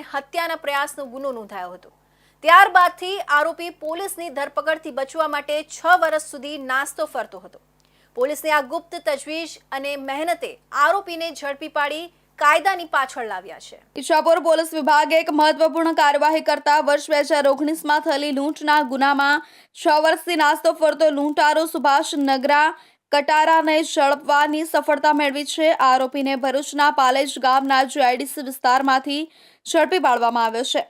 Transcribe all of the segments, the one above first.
હત્યાના પ્રયાસનો ગુનો નોંધાયો હતો. ત્યારબાદથી આરોપી પોલીસની ધરપકડથી બચવા માટે છ વર્ષ સુધી નાસ્તો ફરતો હતો. પોલીસની આ ગુપ્ત તજવીજ અને મહેનતે આરોપીને ઝડપી પાડી કાયદાની પાછળ લાવ્યા છે. ઈશાપુર પોલીસ વિભાગે એક મહત્વપૂર્ણ કાર્યવાહી કરતા વર્ષ બે હજાર ઓગણીસમાં થયેલી લૂંટના ગુનામાં છ વર્ષથી નાસ્તો ફરતો લૂંટારો સુભાષ નગરા કટારાને ઝડપવાની સફળતા મેળવી છે. આરોપીને ભરૂચના પાલેજ ગામના જીઆઈડીસી વિસ્તારમાંથી ઝડપી પાડવામાં આવ્યો છે.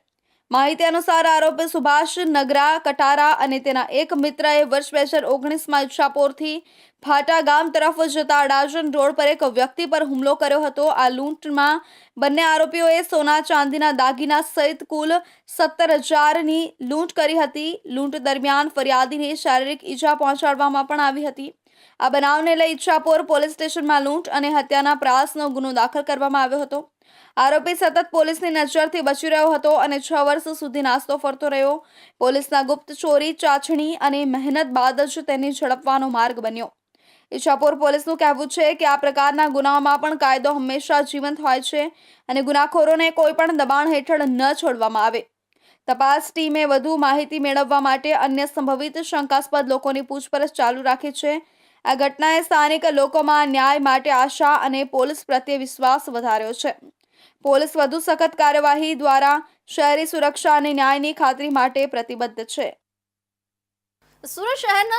માહિતી અનુસાર આરોપી સુભાષ નગરા, કટારા અને તેના એક મિત્રએ વર્ષ બે હજાર ઓગણીસમાં ઈચ્છાપોરથી ફાટા ગામ તરફ જતા અડાજણ રોડ પર એક વ્યક્તિ પર હુમલો કર્યો હતો. આ લૂંટમાં બંને આરોપીઓએ સોના, ચાંદીના દાગીના સહિત કુલ સત્તર હજારની લૂંટ કરી હતી. લૂંટ દરમિયાન ફરિયાદીને શારીરિક ઈજા પહોંચાડવામાં પણ આવી હતી. આ બનાવને લઈ ઈચ્છાપોર પોલીસ સ્ટેશનમાં લૂંટ અને હત્યાના પ્રયાસનો ગુનો દાખલ કરવામાં આવ્યો હતો. આરોપી સતત પોલીસની નજરથી બચી રહ્યો હતો અને છ વર્ષ સુધી નાસ્તો ફરતો રહ્યો. પોલીસના ગુપ્ત ચોરી, ચાચણી અને મહેનત બાદ જ તેને ઝડપવાનો માર્ગ બન્યો. ઈચ્છાપોર પોલીસનું કહેવું છે કે આ પ્રકારના ગુનાઓમાં પણ કાયદો હંમેશા જીવંત હોય છે અને ગુનાખોરોને કોઈ પણ દબાણ હેઠળ ન છોડવામાં આવે. તપાસ ટીમે વધુ માહિતી મેળવવા માટે અન્ય સંભવિત શંકાસ્પદ લોકોની પૂછપરછ ચાલુ રાખી છે. આ ઘટનાએ સ્થાનિક લોકોમાં ન્યાય માટે આશા અને પોલીસ પ્રત્યે વિશ્વાસ વધાર્યો છે. પોલીસ વધુ સખત કાર્યવાહી દ્વારા શહેરી સુરક્ષા અને ન્યાયની ખાતરી માટે પ્રતિબદ્ધ છે. સુરત શહેરના